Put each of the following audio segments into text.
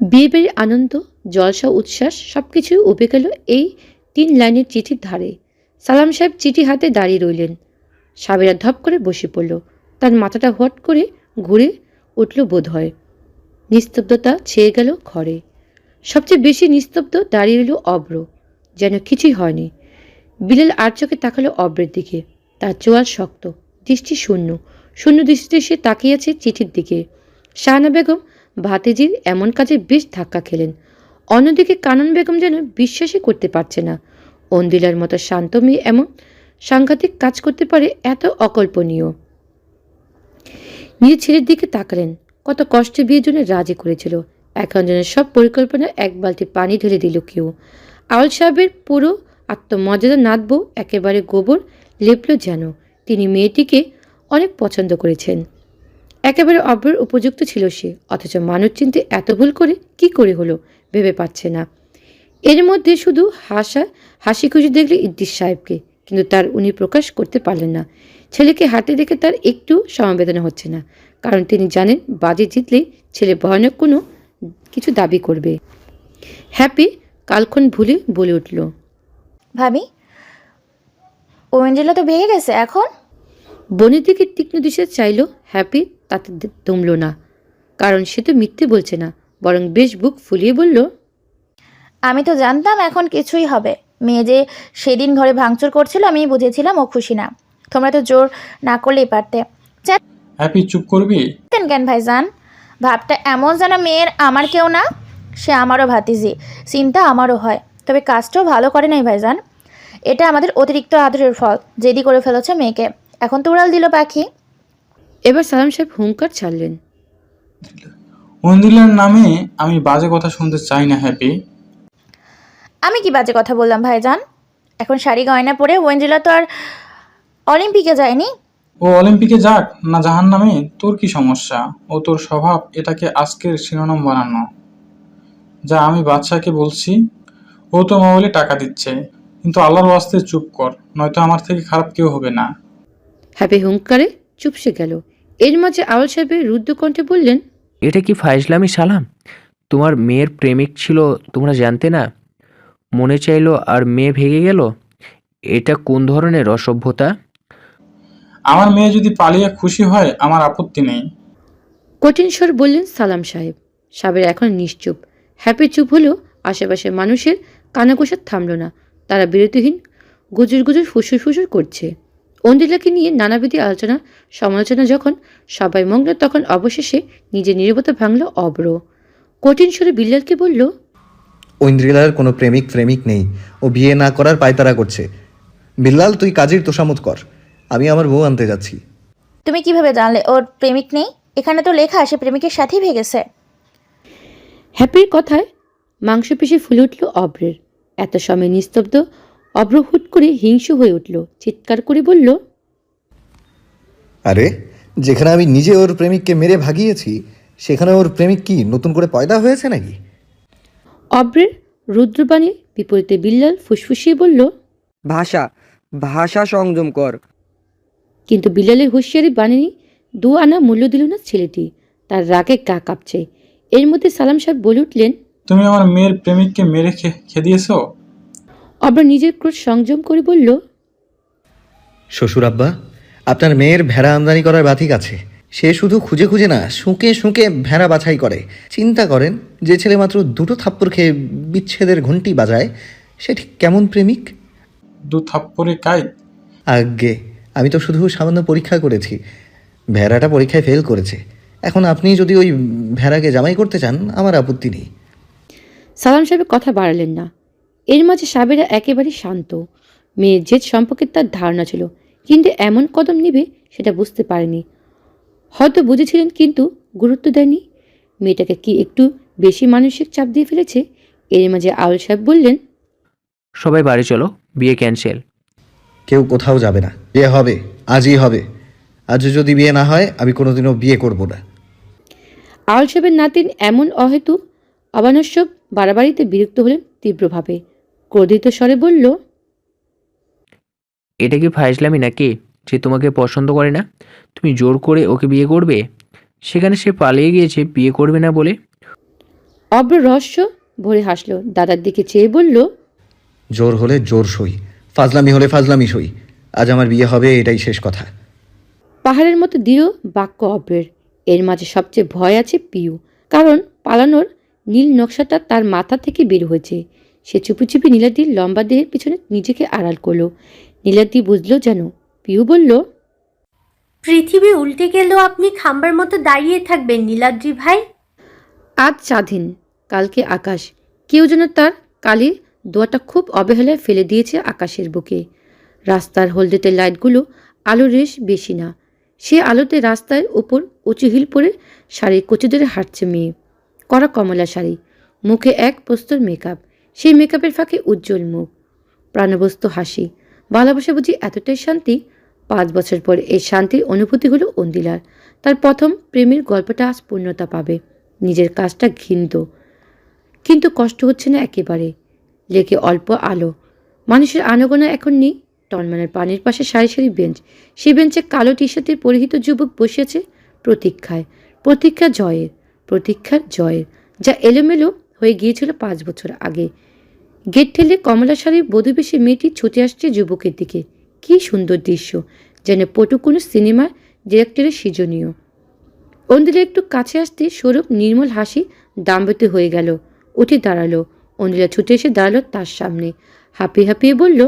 বিয়ে বাড়ির আনন্দ, জলসা, উচ্ছ্বাস সব কিছুই উবে গেল এই তিন লাইনের চিঠির ধারে। সালাম সাহেব চিঠি হাতে দাঁড়িয়ে রইলেন। সাবেরা ধপ করে বসে পড়ল। তার মাথাটা হট করে ঘুরে উঠল বোধ হয় নিস্তব্ধতা ছেয়ে গেল ঘরে। সবচেয়ে বেশি নিস্তব্ধ দাঁড়িয়ে রইল অব্র। যেন কিছুই হয়নি। বিলাল আর চোখে তাকালো অব্রের দিকে। তার চোয়াল শক্ত, দৃষ্টি শূন্য। শূন্য দৃষ্টিতে সে তাকিয়ে আছে চিঠির দিকে। শাহানা বেগম ভাতিজির এমন কাজে বেশ ধাক্কা খেলেন। অন্যদিকে কানন বেগম যেন বিশ্বাসই করতে পারছে না। অন্দিলার মতো শান্ত মেয়ে এমন সাংঘাতিক কাজ করতে পারে এত অকল্পনীয়। নিজের ছেলের দিকে তাকালেন। কত কষ্টে বিয়ের জন্য রাজি করেছিল। এখন যেন সব পরিকল্পনা এক বালতি পানি ঢেলে দিল কেউ। আউল সাহেবের পুরো আত্মমর্যাদা নাতবো একেবারে গোবর লেপল যেন। তিনি মেয়েটিকে অনেক পছন্দ করেছেন। একেবারে অব্রের উপযুক্ত ছিল সে অথচ মানুষ চিনতে এত ভুল করে কি করে হলো ভেবে পাচ্ছে না। এর মধ্যে শুধু হাসা হাসি খুশি দেখলে ইদ্দিস সাহেবকে কিন্তু তার উনি প্রকাশ করতে পারলেন না। ছেলেকে হাতে দেখে তার একটু সমবেদনা হচ্ছে না কারণ তিনি জানেন বাজে জিতলেই ছেলে ভয়ানক কোনো কিছু দাবি করবে। হ্যাপি কালক্ষণ ভুলে বলে উঠল ভাবি ওয়েঞ্জেলা তো বেড়ে গেছে এখন? বনের দিকে তীক্ষ্ণ দৃশ্যে চাইল হ্যাপি তাতে দমল না। কারণ সে তো মিথ্যে বলছে না বরং বেশ বুক ফুলিয়ে বলল আমি তো জানতাম এখন কিছুই হবে। মেয়ে যে সেদিন ঘরে ভাঙচুর করছিল আমি বুঝেছিলাম ও খুশি না। তোমরা তো জোর না করলেই পারতে। হ্যাপি চুপ করবি? কেন ভাইজান? ভাবটা এমন যেন মেয়ের আমার কেউ না সে আমারও ভাতিজি। চিন্তা আমারও হয়। তবে কাজটাও ভালো করে নাই ভাইজান। এটা আমাদের অতিরিক্ত আদরের ফল জেদি করে ফেলেছে মেয়েকে। এখন তো উড়াল দিল পাখি। এবার সালাম সাহেব হুঙ্কার ছাড়লেন। মন্দিরের নামে আমি বাজে কথা শুনতে চাই না হ্যাপি। আমি কি বাজে কথা বললাম ভাইজান? এখন শাড়ি গয়না পরে ওয়েঞ্জেলা তো আর অলিম্পিকে যায়নি। ও অলিম্পিকে যাক না জাহান নামে তোর কি সমস্যা? ও তোর স্বভাব এটাকে আজকের শিরোনাম বানানো। যা আমি বাদশাকে বলছি ও তো মোবাইলে টাকা দিচ্ছে। কিন্তু আল্লাহর ওয়াস্তে চুপ কর নয়তো আমার থেকে খারাপ কেউ হবে না। হ্যাপি হুঙ্কারে চুপসে গেল। এর মাঝে আওয়াল সাহেবের রুদ্র কণ্ঠে বললেন এটা কি ফাইজলামি সালাম? তোমার মেয়ের প্রেমিক ছিল তোমরা জানতে না? মনে চাইলো আর মেয়ে ভেঙে গেল? এটা কোন ধরনের অসভ্যতা? আমার মেয়ে যদি পালিয়ে খুশি হয় আমার আপত্তি নেই। কঠিন স্বর বললেন সালাম সাহেব। সাবের এখন নিশ্চুপ। হ্যাপি চুপ হলেও আশেপাশের মানুষের কানাঘোষার থামল না। তারা বিরতিহীন গুজুর গুজুর ফুসুর ফুসুর করছে। অন্দিলাকে নিয়ে নানাবিধি আলোচনা সমালোচনা যখন সবাই মগ্ন তখন অবশেষে নিজের নিরবতা ভাঙল অব্র। কঠিন স্বরে বিল্লালকে বলল ঐন্দ্রিলার কোনো প্রেমিক প্রেমিক নেই ও বিয়ে না করার পায়তারা করছে। বিল্লাল তুই কাজীর তোষামত কর। আমি আমার বউ আনতে যাচ্ছি। তুমি কীভাবে জানলে ওর প্রেমিক নেই? এখানে তো লেখা সে প্রেমিকের সাথেই ভেগেছে। হ্যাপির কথায় মাংসপেশি ফুলে উঠল অব্রের। এত সময় নিস্তব্ধ অব্র হুট করে হিংস্র হয়ে উঠল চিৎকার করে বলল আরে যেখানে আমি নিজে ওর প্রেমিককে মেরে ভাগিয়েছি সেখানে ওর প্রেমিক কি নতুন করে পয়দা হয়েছে নাকি? অব্রের রুদ্রবাণীর বিপরীতে বিল্লাল ফুসফুসিয়ে বলল ভাষা ভাষা সংযম কর। কিন্তু বিল্লালের হুঁশিয়ারি বাণী দু আনা মূল্য দিল না ছেলেটি তার রাগে গা কাঁপছে। এর মধ্যে সালাম সাহেব বলে উঠলেন তুমি আমার মেয়ের প্রেমিককে মেরে খে খেয়ে দিয়েছ অব্র নিজের ক্রোধ সংযম করে বলল শ্বশুর আব্বা আপনার মেয়ের ভেড়া আমদানি করার বাতিক আছে। সে শুধু খুঁজে খুঁজে না শুঁকে শুঁকে ভেড়া বাছাই করে। চিন্তা করেন যে ছেলে মাত্র দুটো থাপ্পড় খেয়ে বিচ্ছেদের ঘন্টি বাজায় সে ঠিক কেমন প্রেমিক? দু থাপ্পড়ে কাই আজ্ঞে আমি তো শুধু সামান্য পরীক্ষা করেছি। ভেড়াটা পরীক্ষায় ফেল করেছে। এখন আপনি যদি ওই ভেড়াকে জামাই করতে চান আমার আপত্তি নেই। সালাম সাহেব কথা বাড়ালেন না। এর মাঝে সাবেরা একেবারে শান্ত। মেয়ের জেদ সম্পর্কে তার ধারণা ছিল কিন্তু এমন কদম নেবে সেটা বুঝতে পারেনি। হয়তো বুঝেছিলেন কিন্তু গুরুত্ব দেয়নি। মেয়েটাকে কি একটু বেশি মানসিক চাপ দিয়ে ফেলেছে? এর মাঝে আউল সাহেব বললেন সবাই বাড়ি চলো বিয়ে ক্যান্সেল কেউ কোথাও যাবে না। বিয়ে হবে আজই হবে। আজ যদি বিয়ে না হয় আমি কোনোদিনও বিয়ে করব না। আউল সাহেবের নাতিন এমন অহেতু অবানস্যক বাড়াবাড়িতে বিরক্ত হলেন তীব্রভাবে। ক্রোধিত স্বরে বলল এটা কি ফাইজলামি নাকি? যে তোমাকে পছন্দ করে না? তুমি জোর করে ওকে বিয়ে করবে? সেখানে সে পালিয়ে গিয়েছে বিয়ে করবে না বলে? অব্র রহস্য ভরে হাসলো। দাদার দিকে চেয়ে বলল জোর হলে জোর সই ফাজলামি হলে ফাজলামি সই। আজ আমার বিয়ে হবে এটাই শেষ কথা। পাহাড়ের মতো দৃঢ় বাক্য অব্রের। এর মাঝে সবচেয়ে ভয় আছে পিউ কারণ পালানোর নীল নকশাটা তার মাথা থেকে বের হয়েছে। সে চুপি চুপি নীলাদির লম্বা দেহের পিছনে নিজেকে আড়াল করল। নীলাদি বুঝলো যেন পিউ বলল পৃথিবী উল্টে গেলেও আপনি খাম্বার মতো দাঁড়িয়ে থাকবেন নীলাদ্রি ভাই। আজ স্বাধীন কালকে আকাশ। কেউ যেন তার কালির দোয়াটা খুব অবহেলায় ফেলে দিয়েছে আকাশের বুকে। রাস্তার হলদেতে লাইটগুলো আলো রেশ বেশি না। সে আলোতে রাস্তার ওপর উঁচু হিল পরে শাড়ির কচি ধরে হাঁটছে মেয়ে। কড়া কমলা শাড়ি মুখে এক প্রস্তর মেকআপ সেই মেকআপের ফাঁকে উজ্জ্বল মুখ, প্রাণবস্ত হাসি। ভালোবাসা বুঝি এতটাই শান্তি? পাঁচ বছর পর এই শান্তির অনুভূতি হলো অন্দিলার তার প্রথম প্রেমের গল্পটা আজ পূর্ণতা পাবে। নিজের কাজটা ঘিনত কিন্তু কষ্ট হচ্ছে না একেবারে। লেকে অল্প আলো। মানুষের আনাগোনা এখন নেই। টনমানের পানির পাশে সারি সারি বেঞ্চ। সেই বেঞ্চে কালো টি শার্টের পরিহিত যুবক বসে আছে প্রতীক্ষায়। প্রতীক্ষা জয়ের। প্রতীক্ষার জয়ের। যা এলোমেলো হয়ে গিয়েছিল পাঁচ বছর আগে। গেট ঠেলে কমলা শাড়ির বধূবেশে মেয়েটি ছুটে আসছে যুবকের দিকে। কি সুন্দর দৃশ্য যেন পটু কোনো সিনেমার ডিরেক্টরের সৃজনীয়। অন্দিলা একটু কাছে আসতে সৌরভ নির্মল হাসি দাম্বতে হয়ে গেল উঠে দাঁড়াল। অন্দিলা ছুটে এসে দাঁড়াল তার সামনে। হাঁপিয়ে হাঁপিয়ে বলল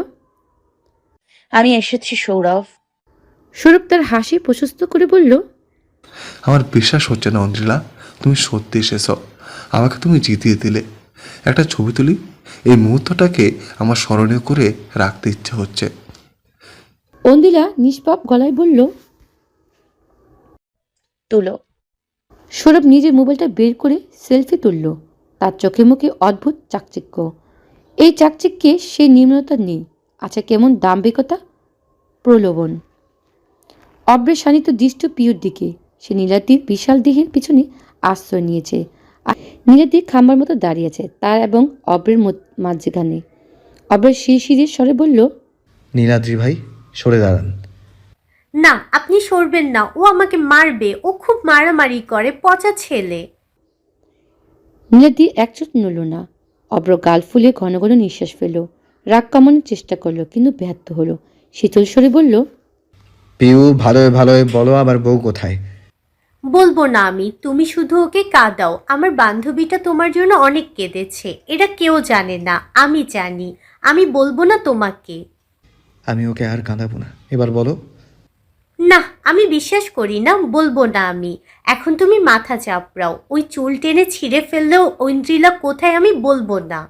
আমি এসেছি সৌরভ। সৌরভ তার হাসি প্রশস্ত করে বলল আমার বিশ্বাস হচ্ছে না অঞ্জলা তুমি সত্যি এসেছ। আমাকে তুমি জিতিয়ে দিলে। একটা ছবি তুলি। এই মুহূর্তটাকে আমার স্মরণীয় করে রাখতে ইচ্ছে হচ্ছে। অন্দিলা নিষ্পাপ গলায় বলল তুলো। সৌরভ নিজের মোবাইলটা বের করে সেলফি তুলল। তার চোখে মুখে অদ্ভুত চাকচিক্য। এই চাকচিক্যে সে নিম্নতা নেই। আছে কেমন দাম্ভিকতা? প্রলোভন। অব্রের শানিত দৃষ্ট পিউর দিকে। সে নীলাদির বিশাল দেহের পিছনে আশ্রয় নিয়েছে। নীলাদি খাম্বার মতো দাঁড়িয়েছে তার এবং অব্রের মাঝখানে। অব্রের শিরশিরের স্বরে বলল নীলাদ্রি ভাই সরে দাঁড়ান। না আপনি সরবেন না ও আমাকে মারবে ও খুব মারামারি করে পচা ছেলে। নীলাদি একচোট নড়ল না। অব্র গাল ফুলে ঘন ঘন নিঃশ্বাস ফেলল রাগ কামানোর চেষ্টা করল কিন্তু ব্যর্থ হলো। শীতল স্বরে বলল পিউ ভালোয় ভালোয় বলো আবার বউ কোথায়। বলব না আমি তুমি শুধু ওকে কাঁদাও। আমার বান্ধবীটা তোমার জন্য অনেক কেঁদেছে। এটা কেউ জানে না আমি জানি। আমি বলব না তোমাকে। আমি ওকে আর কাঁদাবো না। এবার বলো। না আমি বিশ্বাস করি না বলব না আমি। এখন তুমি মাথা চাপড়াও। ওই চুল টেনে ছিঁড়ে ফেললেও ঐন্দ্রিলা কোথায় আমি বলব না।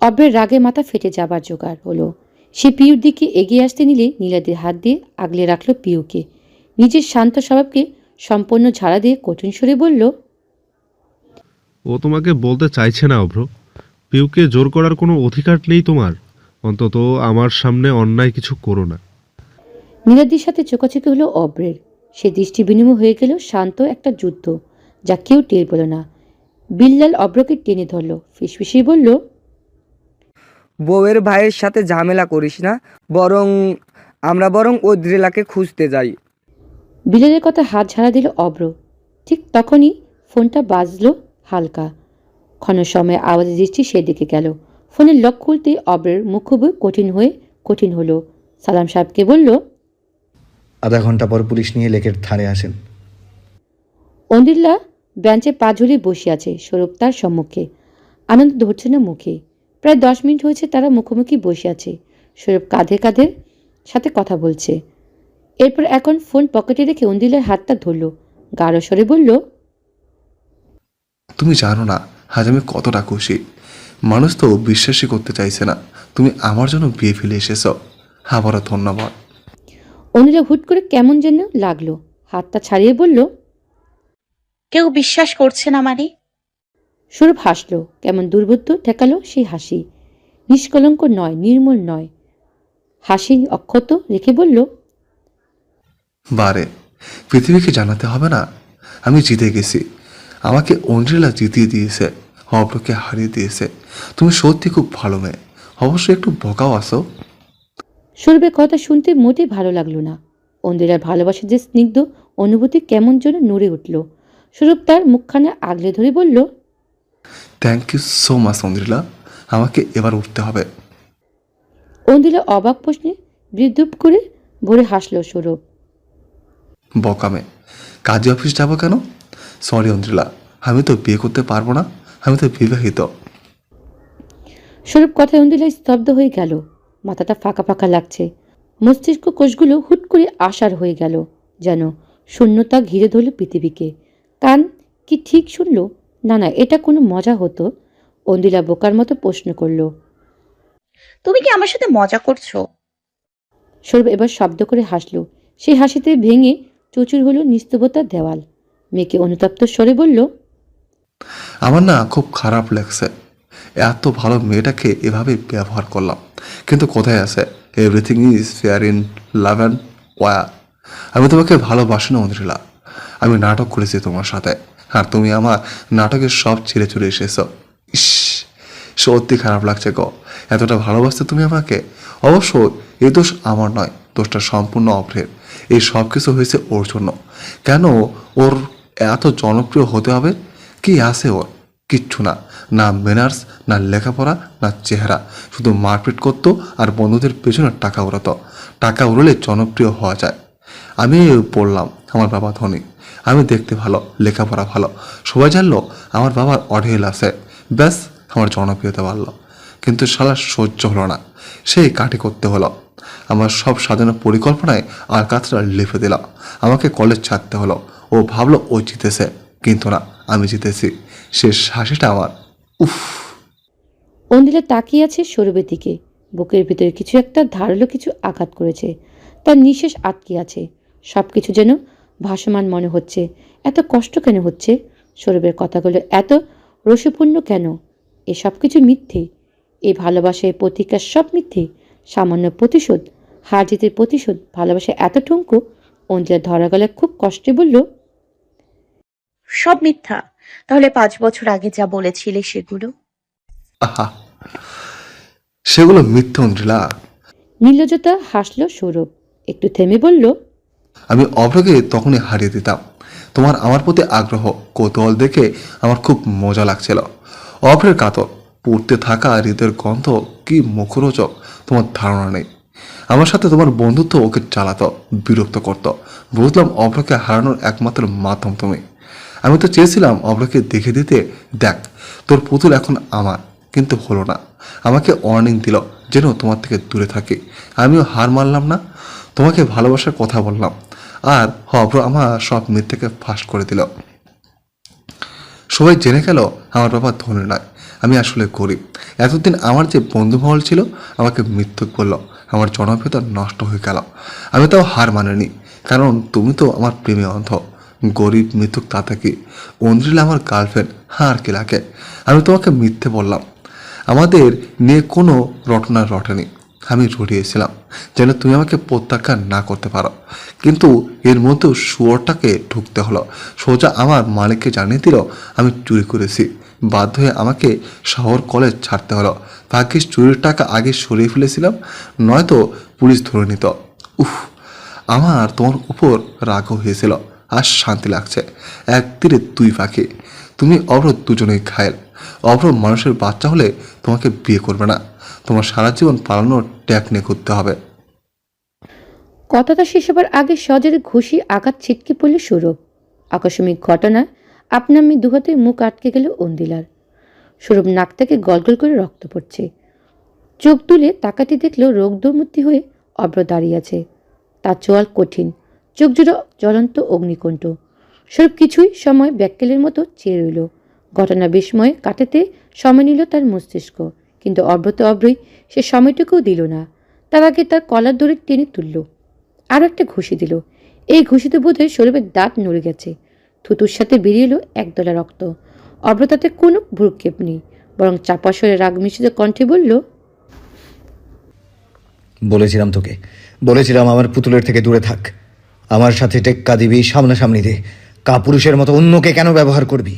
অব্রের রাগে মাথা ফেটে যাবার জোগাড় হলো। সে পিউর দিকে এগিয়ে আসতে নিলে নীলাদের হাত দিয়ে আগলে রাখল পিউকে। নিজের শান্ত স্বভাবকে সম্পূর্ণ ঝাড়া দিয়ে কঠিন সুরে বলল ও তোমাকে বলতে চাইছে না অভ্র। পিউকে জোর করার কোনো অধিকার নেই তোমার। অন্তত আমার সামনে অন্যায় কিছু করো না। নীলাদির সাথে চোকাচোকি হলো অব্রের সে দৃষ্টি বিনিময় হয়ে গেল শান্ত একটা যুদ্ধ যা কেউ টের পেল না। বিল্লাল অব্রকে টেনে ধরল ফিসফিসিয়ে বলল বউয়ের ভাইয়ের সাথে ঝামেলা করিস না বরং আমরা বরং ওদ্রেলাকে খুঁজতে যাই। বিড়ালের কথা হাত ঝাড়া দিল অব্র। ঠিক তখনই ফোনটা বাজলো হালকা। ক্ষণ সময় আওয়াজে দৃষ্টি সেদিকে গেল। ফোনের লক খুলতে অব্রের মুখ খুবই কঠিন হয়ে কঠিন হলো। সালাম সাহেবকে বলল আধা ঘণ্টা পর পুলিশ নিয়ে লেকের ধারে আসেন। অন্দিল্লা বেঞ্চে পা ঝুলিয়ে বসে আছে সৌরভ তার সম্মুখে। আনন্দ ধরছে না মুখে। প্রায় দশ মিনিট হয়েছে তারা মুখোমুখি বসে আছে। সৌরভ কাঁধে কাঁধের সাথে কথা বলছে। এরপর এখন ফোন পকেটে রেখে অন্দিলার হাতটা ধরল। গাঢ় স্বরে বলল তুমি জানো না আজ আমি কতটা খুশি। মানুষ তো বিশ্বাসই করতে চাইছে না। তুমি আমার জন্য বিয়ে ফেলে এসেছ। আবারও ধন্যবাদ। অনিলা হুট করে কেমন যেন লাগল। হাতটা ছাড়িয়ে বলল কেউ বিশ্বাস করছে না মানে? সৌরভ হাসলো। কেমন দুর্বোধ্য ঠেকালো সেই হাসি। নিষ্কলঙ্ক নয় নির্মল নয়। হাসি অক্ষত রেখে বলল বারে পৃথিবীকে জানাতে হবে না। আমি জিতে গেছি। আমাকে অঞ্জলিলা জিতিয়ে দিয়েছে অব্রকে হারিয়ে দিয়েছে। তুমি সত্যি খুব ভালো মেয়ে। অবশ্যই একটু বকাও আসো। সৌরভের কথা শুনতে মোটেই ভালো লাগল না। অন্দিরার ভালোবাসার যে স্নিগ্ধ অনুভূতি কেমন যেন নড়ে উঠল। সৌরভ তার মুখখানা আগলে ধরে বলল thank you so much Andrila আমাকে এবার উঠতে হবে। অন্দিলা অবাক প্রশ্নে বৃদ্ধুপ করে ভরে হাসল সৌরভ বকামে কাজে অফিস যাব কেন? সরি অন্দ্রিলা আমি তো বিয়ে করতে পারব না। আমি তো বিবাহিত। সৌরভ কথায় অন্দিলা স্তব্ধ হয়ে গেল। মাথাটা ফাঁকা ফাঁকা লাগছে। মস্তিষ্ক কোষগুলো হুট করে আশার হয়ে গেল যেন শূন্যতা ঘিরে ধরল পৃথিবীকে। কান কি ঠিক শুনল? না না এটা কোনো মজা হতো। অন্দিলা বোকার মতো প্রশ্ন করল। তুমি কি আমার সাথে মজা করছ? সৌরভ এবার শব্দ করে হাসল। সেই হাসিতে ভেঙে চুচুর হলো নিস্তবতার দেওয়াল। মেয়েকে অনুতপ্ত স্বরে বলল, আমার না খুব খারাপ লাগছে। এত ভালো মেয়েটাকে এভাবে ব্যবহার করলাম। কিন্তু কোথায় আছে? Everything is fair in love and war আমি তোমাকে ভালোবাসি না অন্দ্রিলা আমি নাটক করেছি তোমার সাথে। আর তুমি আমার নাটকের সব ছেড়ে চলে এসেছ। ইস, সত্যি খারাপ লাগছে গো। এতটা ভালোবাসতে তুমি আমাকে? অবশ্য এ দোষ আমার নয়। দোষটা সম্পূর্ণ অভ্রের এই সব কিছু হয়েছে ওর জন্য। কেন ওর এত জনপ্রিয় হতে হবে? কি আছে ওর? কিচ্ছু না। না ম্যানার্স না লেখাপড়া, না চেহারা। শুধু মারপিট করতো আর বন্ধুদের পেছনে টাকা উড়াতো। টাকা উড়লে জনপ্রিয় হওয়া যায়। আমি পড়লাম আমার বাবা ধনী। আমি দেখতে ভালো, লেখাপড়া ভালো। সবাই জানলো আমার বাবার অঢেল আছে। ব্যাস, আমার জনপ্রিয়তা বাড়লো। কিন্তু শালা সহ্য হলো না। সেই কাটি করতে হলো। আমার সব সাজানো পরিকল্পনায় আর কাজটা লিখে দিল আমাকে কলেজ ছাড়তে হলো। ও ভাবলো ও জিতেছে, কিন্তু না, আমি জিতেছি। শেষ হাসিটা আমার, উফ। অন্দিলা তাকিয়ে আছে সৌরভের দিকে। বুকের ভিতরে কিছু একটা ধারালো কিছু আঘাত করেছে। তার নিঃশ্বাস আটকে আছে। সব কিছু যেন ভাসমান মনে হচ্ছে। এত কষ্ট কেন হচ্ছে? সৌরভের কথাগুলো এত রসপূর্ণ কেন? এ সব কিছু মিথ্যে। এই ভালোবাসা এই প্রতিজ্ঞা সব মিথ্যে। সামান্য প্রতিশোধ হার জিতের প্রতিশোধ ভালোবাসা এত ঠুঙ্কু অন্দিলা ধরা গলায় খুব কষ্টে বলল সব মিথ্যা। তাহলে পাঁচ বছর আগে যা বলেছিলে সেগুলো? আহা সেগুলো মিথ্যে অন্দ্রিলা নির্লজ্জতা হাসলো সৌরভ একটু থেমে বলল আমি অভ্রকে তখনই হারিয়ে দিতাম। তোমার আমার প্রতি আগ্রহ কৌতূহল দেখে আমার খুব মজা লাগছিল। অভ্রের কাতর পড়তে থাকা হৃদয়ের গন্ধ, কি মুখরোচক, তোমার ধারণা নেই। আমার সাথে তোমার বন্ধুত্ব ওকে চালাতো, বিরক্ত করত। বুঝলাম অভ্রকে হারানোর একমাত্র মাধ্যম তুমি। আমি তো চেয়েছিলাম অভ্রকে দেখে দিতে, দেখ, তোর পুতুল এখন আমার, কিন্তু হলো না। আমাকে ওয়ার্নিং দিল যেন তোমার থেকে দূরে থাকি। আমিও হার মানলাম না, তোমাকে ভালোবাসার কথা বললাম। আর অভ্র আমার সব মিথ্যেকে ফাঁস করে দিল। সবাই জেনে গেল আমার বাবা ধনী নয়। আমি আসলে গরিব এতদিন আমার যে বন্ধুমহল ছিল, আমাকে মৃত্যুক বলল আমার জনপ্রিয়তা নষ্ট হয়ে গেল। আমি তাও হার মানিনি। কারণ তুমি তো আমার প্রেমে অন্ধ। গরিব মৃত্যুক তাতে কি অন্দ্রিলা আমার গার্লফ্রেন্ড হার কি লাগে? আমি তোমাকে মিথ্যে বললাম। আমাদের নিয়ে কোনো রটনা রটেনি। আমি রড়িয়েছিলাম, যেন তুমি আমাকে প্রত্যাখ্যান না করতে পারো। কিন্তু এর মধ্যেও শুয়োরটাকে ঢুকতে হলো। সোজা আমার মালিককে জানিয়ে দিল, আমি চুরি করেছি। বাধ্য হয়ে আমাকে শহর কলেজ ছাড়তে হলো। ভাগ্যিস চুরির টাকা আগে সরিয়ে ফেলেছিলাম, নয়তো পুলিশ ধরে নিত। উফ, আমার তোমার উপর রাগও হয়েছিল, আর শান্তি লাগছে। এক তীরে দুই পাখি তুমি অভ্র দুজনেই ঘায়েল। অভ্র মানুষের বাচ্চা হলে তোমাকে বিয়ে করবে না। তোমার সারা জীবন পালানোর ট্যাগ নিয়ে করতে হবে। কথাটা শেষ হবার আগে সজের ঘুষি আঘাত ছিটকে পড়ল সৌরভ। আকস্মিক ঘটনা আপনার মেয়ে দুহাতে মুখ আটকে গেল অন্দিলার। সৌরভ নাক থেকে গলগল করে রক্ত পড়ছে। চোখ তুলে তাকাতে দেখল রোগদমূর্তি হয়ে অব্র দাঁড়িয়ে আছে। তার চোয়াল কঠিন, চোখ জুড়ে জ্বলন্ত অগ্নিকণ্ঠ। সৌরভ কিছুই সময় ব্যাককেলের মতো চেয়ে রইল। ঘটনা বিস্ময়ে কাটাতে সময় নিল তার মস্তিষ্ক, কিন্তু অব্রত অব্রই সে সময়টুকুও দিল না। তার আগে তার কলার দড়ি টেনে তুলল। আর একটা ঘুষি দিল। এই ঘুষিতে বোধহয় সৌরভের দাঁত নড়ে গেছে। থুতুর সাথে বেরিয়ে এলো একদলা রক্ত। অব্রতাতে কোনো ভ্রুক্ষেপ নেই বরং চাপা সরে রাগ মিশ্রিত কণ্ঠে বলল বলেছিলাম তোকে বলেছিলাম আমার পুতুলের থেকে দূরে থাক। আমার সাথে টেক্কা দিবি সামনাসামনি দে। কাপুরুষের মতো অন্যকে কেন ব্যবহার করবি?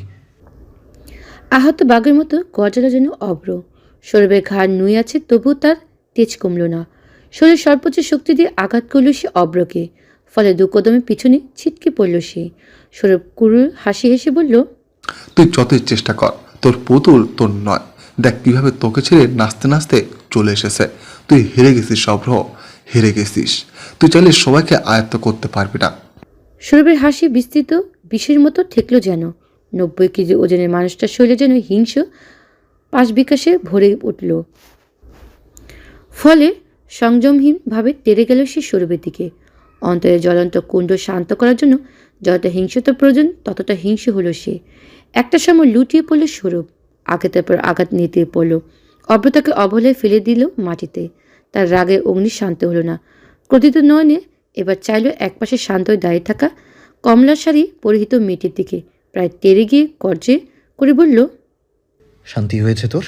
আহত বাঘের মতো গজালো যেন অব্র সৌরভের ঘাড় নুয়ে আছে তবু তার তেজ কমল না। শরীর সর্বোচ্চ শক্তি দিয়ে আঘাত করল সে অব্রকে ফলে দু কদমে পিছনে ছিটকে পড়ল সে। সৌরভ কুরুর হাসি হেসে বলল তুই যতই চেষ্টা কর। তোর পুতুল তোর নয়। দেখ কীভাবে তোকে ছেড়ে নাচতে নাচতে চলে এসেছে। তুই হেরে গেছিস সভ্র হেরে গেছিস। তুই চাইলে সবাইকে আয়ত্ত করতে পারবি না। সৌরভের হাসি বিস্তৃত বিষের মতো ঠেকলো যেন। নব্বই কেজি ওজনের মানুষটার শরীরে যেন হিংস পাশ বিকাশে ভরে উঠল। ফলে সংযমহীনভাবে তেড়ে গেল সে সৌরভের দিকে। অন্তরে জ্বলন্ত কুণ্ড শান্ত করার জন্য যতটা হিংসতা প্রয়োজন, ততটা হিংস হলো সে। একটা সময় লুটিয়ে পড়ল সৌরভ আঘাতের পর আঘাত নিতে পড়ল। অব্রতাকে অবহেলায় ফেলে দিল মাটিতে। তার রাগে অগ্নি শান্ত হলো না। ক্রোধিত নয়নে এবার চাইল একপাশে শান্ত হয়ে দাঁড়িয়ে থাকা কমলা শাড়ি পরিহিত মেয়েটির দিকে। প্রায় তেরে গিয়ে গর্জে করে বলল, শান্তি হয়েছে তোর?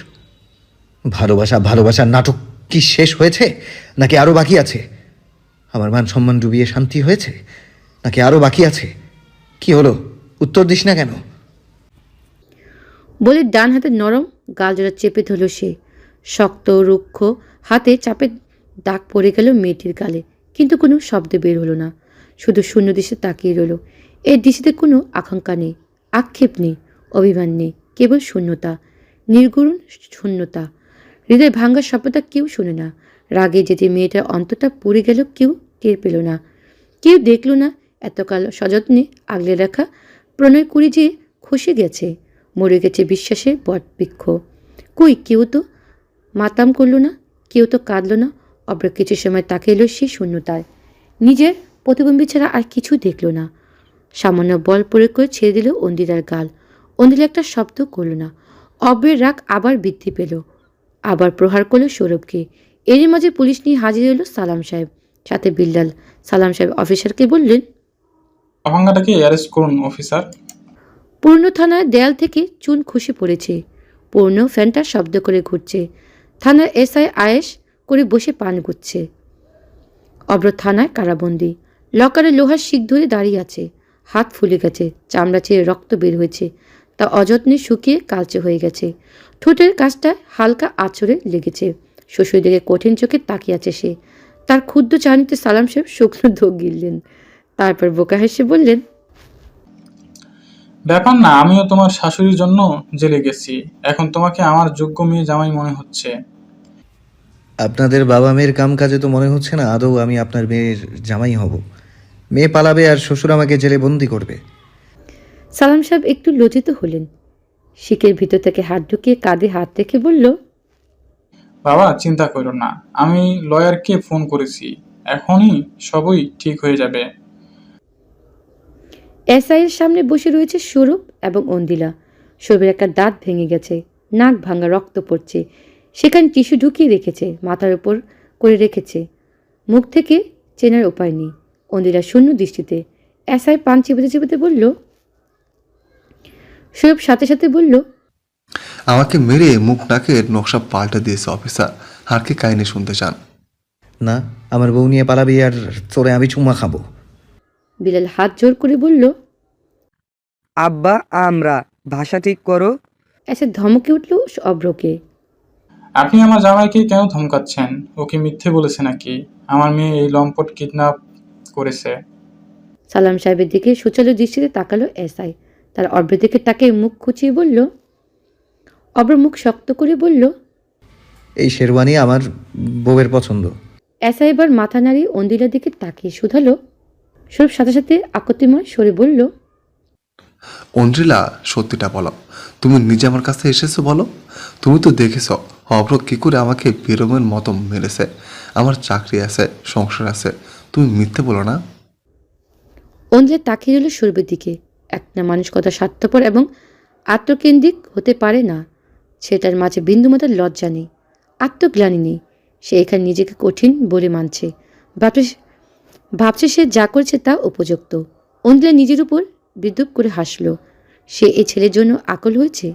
ভালোবাসা, ভালোবাসার নাটক কি শেষ হয়েছে? নাকি আরও বাকি আছে? আমার মান সম্মান ডুবিয়ে শান্তি হয়েছে? নাকি আরও বাকি আছে? কি হলো? উত্তর দিস না কেন? বলে ডান হাতে নরম গালজোড়া চেপে ধরল সে। শক্ত, রুক্ষ হাতে চাপে দাগ পড়ে গেল মেয়েটির গালে। কিন্তু কোনো শব্দ বের হলো না। শুধু শূন্য দিশে তাকিয়ে রইল। এর দিশিতে কোনো আকাঙ্ক্ষা নেই, আক্ষেপ নেই, অভিমান নেই, কেবল শূন্যতা, নির্গুণ শূন্যতা। হৃদয় ভাঙ্গার শব্দটা কেউ শোনে না। রাগে যেতে মেয়েটার অন্তরটা পুড়ে গেল কেউ টের পেল না। কেউ দেখল না এতকাল সযত্নে আগলে রাখা প্রণয় কুড়ি যে খসে গেছে, মরে গেছে বিশ্বাসের বটবৃক্ষ কই কেউ তো মাতাম করল না, কেউ তো কাঁদলো না, অব্র কিছু সময় তাকে এলো সে শূন্যতায়। নিজের প্রতিবিম্বী ছাড়া আর কিছু দেখল না। সামান্য বল প্রয়োগ করে ছেড়ে দিল অন্দিরার গাল। অন্দিরা একটা শব্দ করল না। অব্রের রাগ আবার বৃদ্ধি পেল। আবার প্রহার করল সৌরভকে। এরই মাঝে পুলিশ নিয়ে হাজির হলো সালাম সাহেব। সাথে বিল্লাল সালাম সাহেব অফিসারকে বললেন আভাঙ্গাটাকে অ্যারেস্ট করুন অফিসার? পূর্ণ থানার দেয়াল থেকে চুন খসে পড়েছে। পূর্ণ ফ্যানটা শব্দ করে ঘুরছে। থানার এসআই আয়েস করে বসে পান গুচ্ছে অব্র থানায় কারাবন্দি। লকারে লোহার শিক ধরে দাঁড়িয়ে আছে। হাত ফুলে গেছে। চামড়া ছেড়ে রক্ত বের হয়েছে। তা অযত্নে শুকিয়ে কালচে হয়ে গেছে। ঠোঁটের কাজটা হালকা আঁচড়ে লেগেছে। শ্বশুর দিকে কঠিন চোখে তাকিয়ে আছে সে। তার ক্ষুদ্র চাহনিতে সালাম সাহেব শুকনো ধোক গিললেন। তারপর বোকা হেসে বললেন ব্যাপার না আমিও তোমার শাশুড়ির জন্য জেলে গেছি। এখন তোমাকে আমার যোগ্য মেয়ে জামাই মনে হচ্ছে। আপনাদের বাবা মেয়ের কাম কাজে তো মনে হচ্ছে না আদৌ আমি আপনার মেয়ের জামাই হব। মেয়ে পালাবে আর শ্বশুর আমাকে জেলে বন্দি করবে। সালাম সাহেব একটু লজ্জিত হলেন। শিকের ভিতর থেকে হাত ঢুকিয়ে কাঁধে হাত রেখে বলল বাবা, চিন্তা করো না। আমি লয়ারকে ফোন করেছি। এখনই সবই ঠিক হয়ে যাবে। এসআইয়ের সামনে বসে রয়েছে সৌরভ এবং অন্দিলা। সৌরভের একটা দাঁত ভেঙে গেছে, নাক ভাঙা রক্ত পড়ছে। সেখানে টিস্যু ঢুকিয়ে রেখেছে, মাথার উপর করে রেখেছে। মুখ থেকে চেনার উপায় নেই। অন্দিলা শূন্য দৃষ্টিতে। এসআই পান চিবাতে চিবাতে বলল সৌরভ সাথে সাথে বলল আমাকে মেরে মুখ নাকের নকশা পাল্টে দিয়েছে অফিসার আর কি কাহিনী শুনতে চান। না আমার বউ নিয়ে পালাবি আর চোরে আমি চুম্মা খাব। বিলাল হাত জোর করে বলল আব্বা আমরা ভাষা ঠিক করো। এসে ধমকে উঠল অব্রকে। আপনি আমার জামাইকে কেন ধমকাচ্ছেন? ওকে মিথ্যে বলেছে নাকি? আমার মেয়ে এই লম্পট কিডন্যাপ করেছে। সালাম সাহেবের দিকে সুচালু দৃষ্টিতে তাকালো এসআই। তার অব্রের দিকে তাকে মুখ খুঁচিয়ে বলল অব্র মুখ শক্ত করে বলল এই শেরওয়ানি আমার বউয়ের পছন্দ। এসআই এবার মাথা নাড়িয়ে অন্দিলার দিকে তাকিয়ে শুধালো। সৌরভ সাথে সাথে আকতিময় সরে বলল অঞ্জিলা সত্যিটা বলো তুমি নিজে আমার কাছে এসেছ বলো? তুমি তো দেখেছ অভ্র কি করে আমাকে বেরমের মতো মেরেছে। আমার চাকরি আছে সংসার আছে তুমি মিথ্যে বলো না। অঞ্জলি তাকিয়ে রইল সৌরভের দিকে। একটা মানুষ কত স্বার্থপর এবং আত্মকেন্দ্রিক হতে পারে না। সেটার মাঝে বিন্দুমাতার লজ্জা নেই, আত্মগ্লানি নেই। সে এখানে নিজেকে কঠিন বলে মানছে। ভাবছে ভাবছে সে যা করছে তা উপযুক্ত। অঞ্জলা নিজের উপর বিদ্রুপ করে হাসল। সে এ ছেলের জন্য আকল হয়েছে,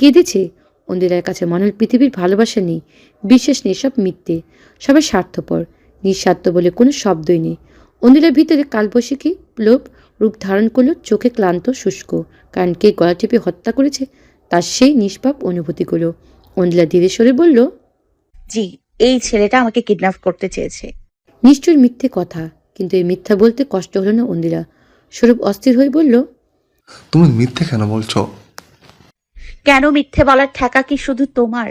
কেঁদেছে। অন্দিলার কাছে মনে হল পৃথিবীর ভালোবাসা নেই, বিশ্বাস নেই সব মিথ্যে, সবাই স্বার্থপর, নিঃস্বার্থ বলে কোনো শব্দই নেই। অন্দিলার ভিতরে কালবৈশাখী লোভ রূপ ধারণ করল চোখে ক্লান্ত, শুষ্ক। কারণ কে গলা টিপে হত্যা করেছে তার সেই নিষ্পাপ অনুভূতিগুলো অন্দিলা ধীরে সরে বলল জি এই ছেলেটা আমাকে কিডন্যাপ করতে চেয়েছে। নিশ্চয় মিথ্যে কথা কিন্তু এই মিথ্যা বলতে কষ্ট হলো না অন্দিরা স্বরূপ অস্থির হয়ে বলল তুমি মিথ্যে কেন বলছো? কেন মিথ্যে বলার ঠেকা কি শুধু তোমার?